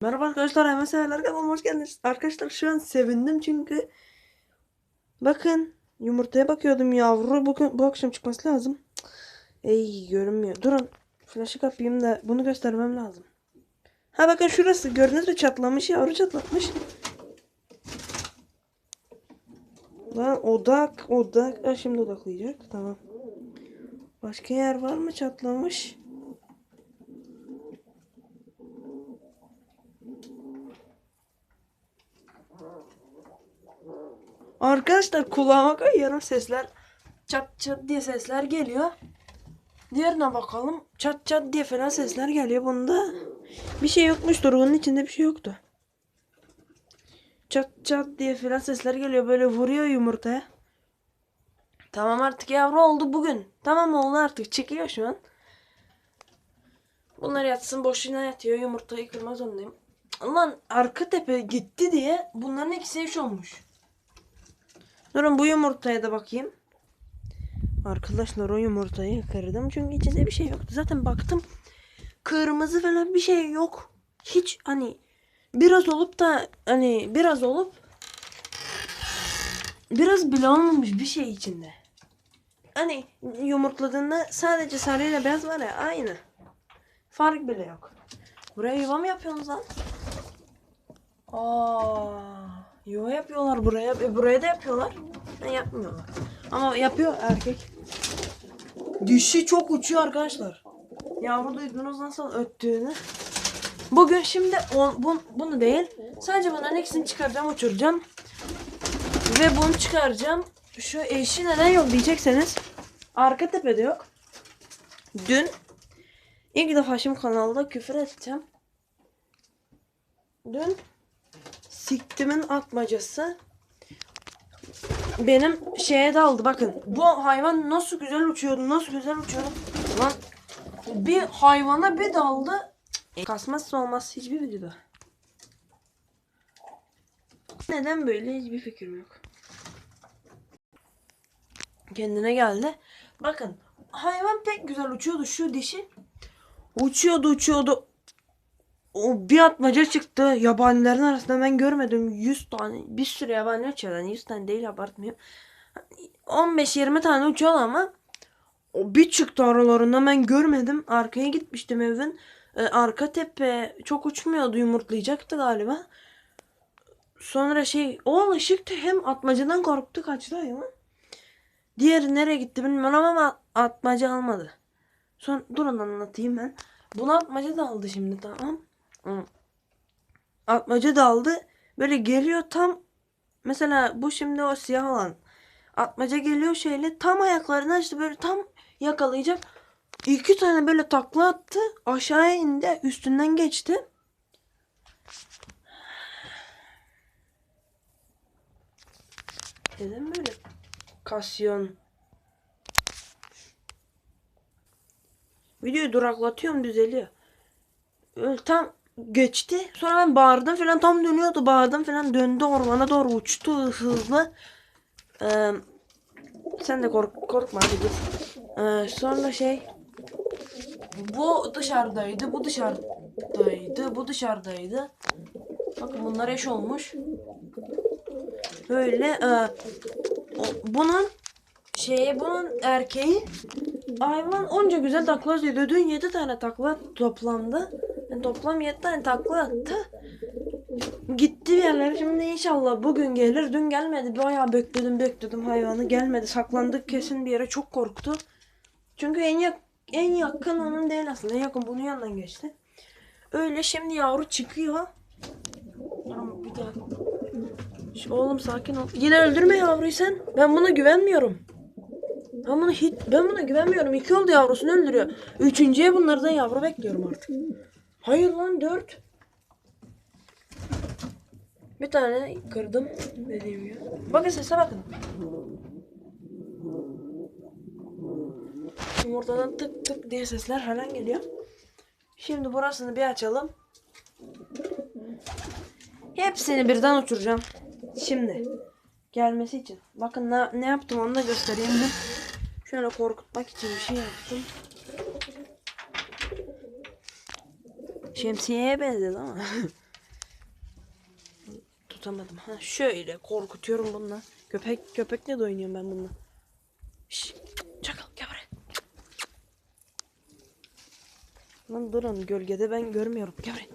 Merhaba arkadaşlar, hemen severler kanalıma hoş geldiniz. Arkadaşlar şu an sevindim çünkü bakın yumurtaya bakıyordum yavru bugün bu akşam çıkması lazım. Ey görünmüyor. Durun. Flaşı kapayım da bunu göstermem lazım. Ha bakın şurası gördünüz mü çatlamış yavru çatlatmış. Lan odak odak. Ha, şimdi odaklayacak. Tamam. Başka yer var mı çatlamış? Arkadaşlar kulağıma kayıyorum sesler. Çat çat diye sesler geliyor. Diğerine bakalım. Çat çat diye falan sesler geliyor. Bunda bir şey yokmuştur. Onun içinde bir şey yoktu. Çat çat diye falan sesler geliyor. Böyle vuruyor yumurtaya. Tamam artık yavru oldu bugün. Tamam oldu artık. Çıkıyor şu an. Bunlar yatsın boşuna yatıyor. Yumurtayı kırma zorundayım. Lan arka tepe gitti diye bunların ikisi eş olmuş. Durun bu yumurtaya da bakayım. Arkadaşlar o yumurtayı kırdım çünkü içinde bir şey yoktu. Zaten baktım kırmızı falan bir şey yok. Hiç hani biraz olup da hani biraz olup biraz bile olmamış bir şey içinde. Hani yumurtladığında sadece sarıyla beyaz var ya aynı. Fark bile yok. Buraya yuva mı yapıyorsunuz lan? Aa, yuva yapıyorlar buraya. E, buraya da yapıyorlar. Ha, yapmıyorlar. Ama yapıyor erkek. Dişi çok uçuyor arkadaşlar. Yavru duydunuz nasıl öttüğünü. Bugün şimdi on, bun, bunu değil. Sadece bunların ikisini çıkaracağım uçuracağım. Ve bunu çıkaracağım. Şu eşi neden yok diyecekseniz. Arka tepede yok. Dün ilk defa şimdi kanalda küfür edeceğim. Dün siktimin atmacası benim şeye daldı bakın. Bu hayvan nasıl güzel uçuyordu nasıl güzel uçuyordu. Lan bir hayvana bir daldı. Kasmazsa olmaz hiçbir videoda. Neden böyle hiçbir fikrim yok. Kendine geldi. Bakın hayvan pek güzel uçuyordu şu dişi. Uçuyordu uçuyordu. O bir atmaca çıktı. Yabanilerin arasında ben görmedim. 100 tane bir sürü yabani uçuyor. Yani 100 tane değil abartmıyorum. 15-20 tane uçuyor ama o bir çıktı aralarında ben görmedim. Arkaya gitmiştim evin. Ee, arka tepe çok uçmuyordu yumurtlayacaktı galiba. Sonra şey o alışıktı hem atmacadan korktu kaçtı hayvan. Diğeri nereye gitti bilmiyorum ama atmaca almadı. Son durun anlatayım ben. Bunu atmaca da aldı şimdi tamam. Atmaca daldı. Böyle geliyor tam mesela bu şimdi o siyah olan. Atmaca geliyor şeyle tam ayaklarını işte böyle tam yakalayacak. İki tane böyle takla attı. Aşağıya indi. Üstünden geçti. Neden böyle kasyon? Videoyu duraklatıyorum düzeliyor. Öyle tam geçti. Sonra ben bağırdım falan tam dönüyordu. Bağırdım falan döndü ormana doğru uçtu hızlı. Ee, sen de kork korkma hadi. Ee, sonra şey bu dışarıdaydı. Bu dışarıdaydı. Bu dışarıdaydı. Bakın bunlar eş olmuş. Böyle e, bunun şeye bunun erkeği hayvan onca güzel takla atıyor. Dün 7 tane takla toplamda. Toplam 7 tane takla attı. Gitti bir yerlere. Şimdi inşallah bugün gelir. Dün gelmedi. Bayağı bekledim bekledim hayvanı. Gelmedi. Saklandık kesin bir yere. Çok korktu. Çünkü en yak en yakın onun değil aslında. En yakın bunun yanından geçti. Öyle şimdi yavru çıkıyor. Tamam bir dakika. Oğlum sakin ol. Yine öldürme yavruyu sen. Ben buna güvenmiyorum. Ben buna hiç ben buna güvenmiyorum. İki oldu yavrusunu öldürüyor. Üçüncüye bunlardan yavru bekliyorum artık. Hayır lan dört. Bir tane kırdım dediğim gibi. Bakın sese bakın. Yumurtadan tık tık diye sesler falan geliyor. Şimdi burasını bir açalım. Hepsini birden uçuracağım. Şimdi gelmesi için. Bakın ne, ne yaptım onu da göstereyim. Şöyle korkutmak için bir şey yaptım. Şemsiyeye benzedi ama. tutamadım. Ha şöyle korkutuyorum bununla. Köpek köpekle de oynuyorum ben bununla. Şş, çakal gel buraya. Lan durun gölgede ben görmüyorum. Gel buraya.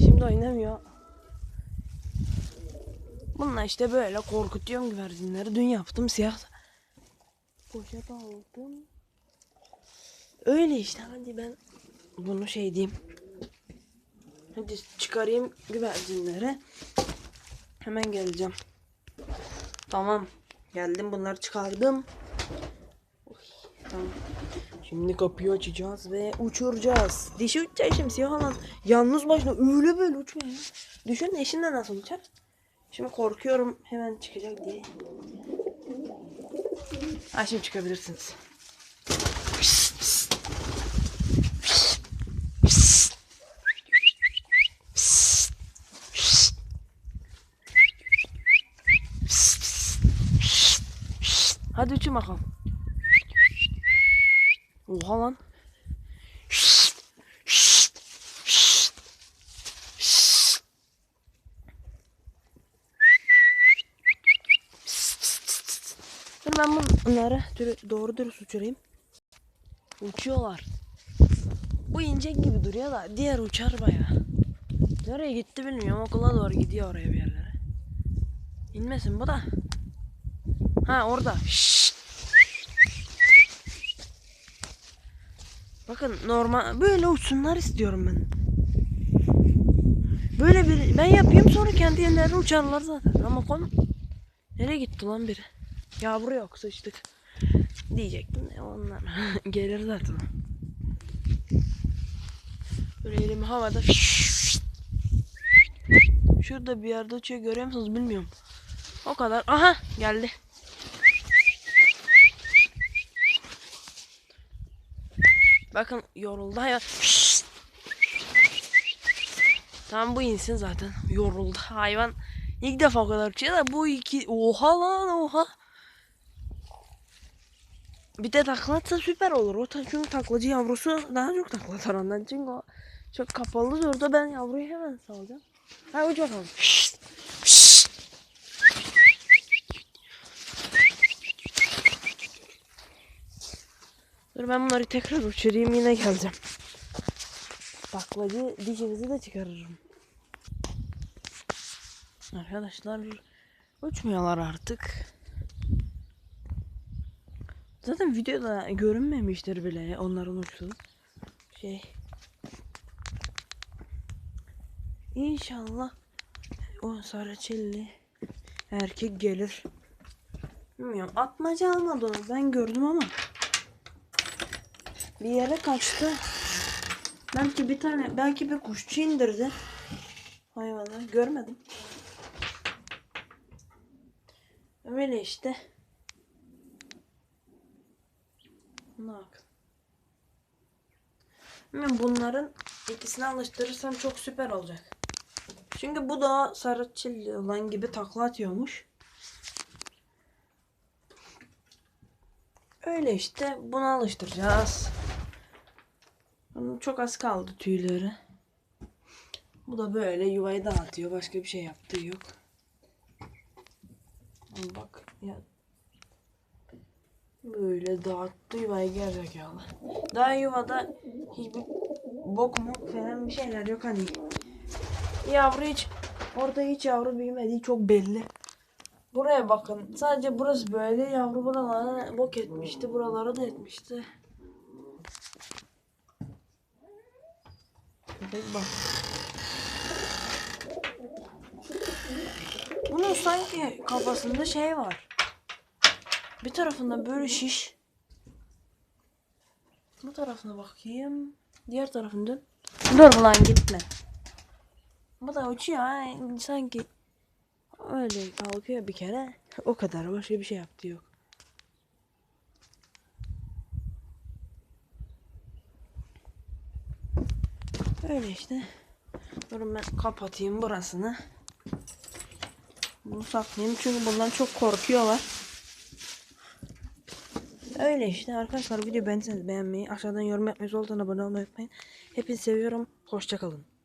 Şimdi oynamıyor. Bununla işte böyle korkutuyorum güvercinleri. Dün yaptım siyah. Poşet aldım. Öyle işte hadi ben bunu şey diyeyim. Hadi çıkarayım güvercinleri. Hemen geleceğim. Tamam. Geldim bunları çıkardım. Oy, tamam. Şimdi kapıyı açacağız ve uçuracağız. Dişi uçacak şimdi siyah olan. Yalnız başına öyle böyle uçmuyor. Düşün eşinle nasıl uçar? Şimdi korkuyorum hemen çıkacak diye. Ha şimdi çıkabilirsiniz. Hadi uçun bakalım. Oha lan. Dur ben bunları doğru dürüst uçurayım. Uçuyorlar. Bu inecek gibi duruyor da diğer uçar baya. Nereye gitti bilmiyorum okula doğru gidiyor oraya bir yerlere. İnmesin bu da. Ha orada. Bakın normal böyle uçsunlar istiyorum ben. Böyle bir ben yapayım sonra kendi yerlerine uçarlar zaten. Ama konu nereye gitti lan biri? Yavru yok sıçtık. Diyecektim ne onlar. Gelir zaten. Böyle elimi havada. Şurada bir yerde uçuyor görüyor musunuz bilmiyorum. O kadar. Aha geldi. Bakın yoruldu hayvan. Tamam bu insin zaten. Yoruldu hayvan. İlk defa o kadar uçuyor da bu iki... Oha lan oha. Bir de taklatsa süper olur. O ta- çünkü taklacı yavrusu daha çok taklatır ondan. Çünkü o çok kapalı durdu. Ben yavruyu hemen salacağım. Ha uç bakalım. Şşt, şşt. Dur ben bunları tekrar uçurayım yine geleceğim. Taklacı dişimizi de çıkarırım. Arkadaşlar uçmuyorlar artık. Zaten videoda görünmemiştir bile onların uçtuğu. Şey. İnşallah o Saraçelli erkek gelir. Bilmiyorum. Atmaca almadı onu. Ben gördüm ama. Bir yere kaçtı. Belki bir tane, belki bir kuşçu indirdi. Hayvanı görmedim. Öyle işte. Bunların ikisini alıştırırsam çok süper olacak. Çünkü bu da sarı çilli olan gibi takla atıyormuş. Öyle işte bunu alıştıracağız. Bunun çok az kaldı tüyleri. Bu da böyle yuvayı dağıtıyor. Başka bir şey yaptığı yok. Bak ya. Böyle dağıttı yuvayı gerizekalı. Daha yuvada hiçbir bok mu falan bir şeyler yok hani. Yavru hiç orada hiç yavru büyümediği çok belli. Buraya bakın. Sadece burası böyle. Yavru buralara bok etmişti. Buralara da etmişti. Köpek bak. Bunun sanki kafasında şey var. Bir tarafında böyle şiş. Bu tarafına bakayım. Diğer tarafını dön. Dur lan gitme. Bu da uçuyor ha. Sanki öyle kalkıyor bir kere. O kadar başka bir şey yaptı yok. Öyle işte. Durun ben kapatayım burasını. Bunu saklayayım çünkü bundan çok korkuyorlar. Öyle işte arkadaşlar video beğendiyseniz beğenmeyi, aşağıdan yorum yapmayı, soldan abone olmayı unutmayın. Hepinizi seviyorum. Hoşçakalın.